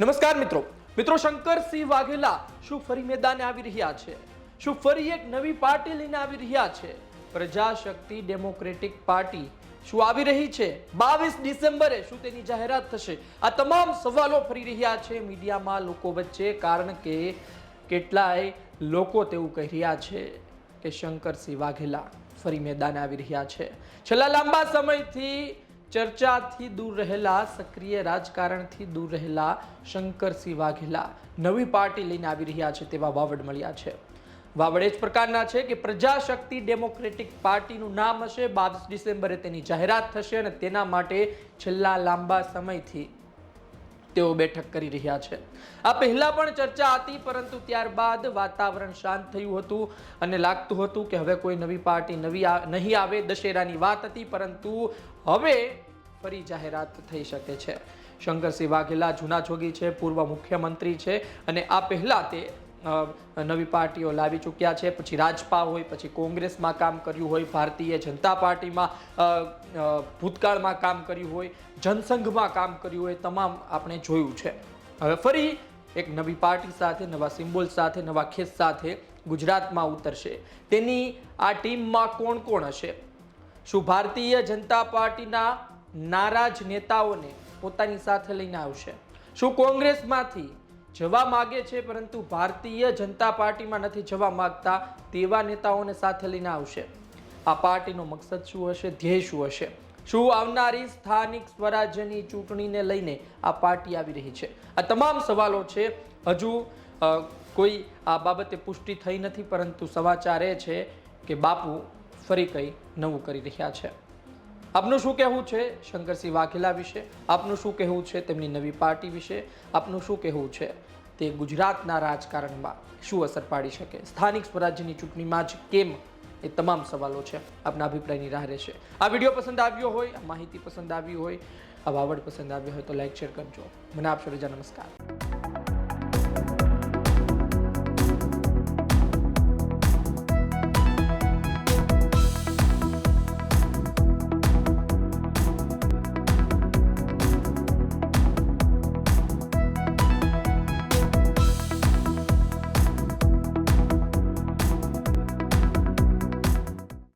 નમસ્કાર મિત્રો. મિત્રો શંકરસિંહ વાઘેલા શું ફરી મેદાને આવી રહ્યા છે? શું ફરી એક નવી પાર્ટી લઈને આવી રહ્યા છે? પ્રજાશક્તિ ડેમોક્રેટિક પાર્ટી શું આવી રહી છે? બાવીસ ડિસેમ્બરે શું તેની જાહેરાત થશે? આ તમામ સવાલો ફરી રહ્યા છે મીડિયામાં લોકો વચ્ચે, કારણ કે કેટલાય લોકો તેવું કહી રહ્યા છે કે શંકરસિંહ વાઘેલા ફરી મેદાને આવી રહ્યા છે. છેલ્લા લાંબા સમયથી ચર્ચાથી દૂર રહેલા, સક્રિય રાજકારણથી દૂર રહેલા શંકરસિંહ વાઘેલા નવી પાર્ટી લઈને આવી રહ્યા છે તેવા વાવડ મળ્યા છે. વાવડ એ જ પ્રકારના છે કે પ્રજાશક્તિ ડેમોક્રેટિક પાર્ટીનું નામ હશે, બાવીસ ડિસેમ્બરે તેની જાહેરાત થશે અને તેના માટે છેલ્લા લાંબા સમયથી તેઓ બેઠક કરી રહ્યા છે. આ પહેલા પણ ચર્ચા હતી, પરંતુ ત્યારબાદ વાતાવરણ શાંત થયું હતું અને લાગતું હતું કે હવે કોઈ નવી પાર્ટી નવી નહીં આવે, દશેરાની વાત હતી, પરંતુ હવે ફરી જાહેરાત થઈ શકે છે. શંકરસિંહ વાઘેલા જૂના જોગી છે, પૂર્વ મુખ્યમંત્રી છે અને આ પહેલા તે નવી પાર્ટીઓ લાવી ચૂક્યા છે, પછી રાજપા હોય, પછી કોંગ્રેસમાં કામ કર્યું હોય, ભારતીય જનતા પાર્ટીમાં ભૂતકાળમાં કામ કર્યું હોય, જનસંઘમાં કામ કર્યું હોય, તમામ આપણે જોયું છે. હવે ફરી એક નવી પાર્ટી સાથે, નવા સિમ્બોલ સાથે, નવા ખેસ સાથે ગુજરાતમાં ઉતરશે. તેની આ ટીમમાં કોણ કોણ હશે? શું ભારતીય જનતા પાર્ટીના નારાજ નેતાઓને પોતાની સાથે લઈને આવશે? શું કોંગ્રેસમાંથી જવા માગે છે, પરંતુ ભારતીય જનતા પાર્ટીમાં નથી જવા માગતા. તેવા નેતાઓને સાથે લઈને આવશે. આ પાર્ટીનો મકસદ શું હશે? ધ્યેય શું હશે? શું આવનારી સ્થાનિક સ્વરાજ્યની ચૂંટણીને લઈને આ પાર્ટી આવી રહી છે? આ તમામ સવાલો છે. હજુ કોઈ આ બાબતે પુષ્ટિ થઈ નથી, પરંતુ સમાચાર એ છે કે બાપુ ફરી કંઈ નવું કરી રહ્યા છે. આપનું શું કહેવું છે શંકરસિંહ વાઘેલા વિશે? આપનું શું કહેવું છે તેમની નવી પાર્ટી વિશે? આપનું શું કહેવું છે તે ગુજરાતના રાજકારણમાં શું અસર પાડી શકે? સ્થાનિક સ્વરાજ્યની ચૂંટણીમાં જ કેમ એ તમામ સવાલો છે આપના અભિપ્રાયની રાહ રહેશે. આ વીડિયો પસંદ આવ્યો હોય, આ માહિતી પસંદ આવી હોય, આ વાવડ પસંદ આવ્યો હોય તો લાઈક, શેર કરજો. મને આપશો રજા. નમસ્કાર.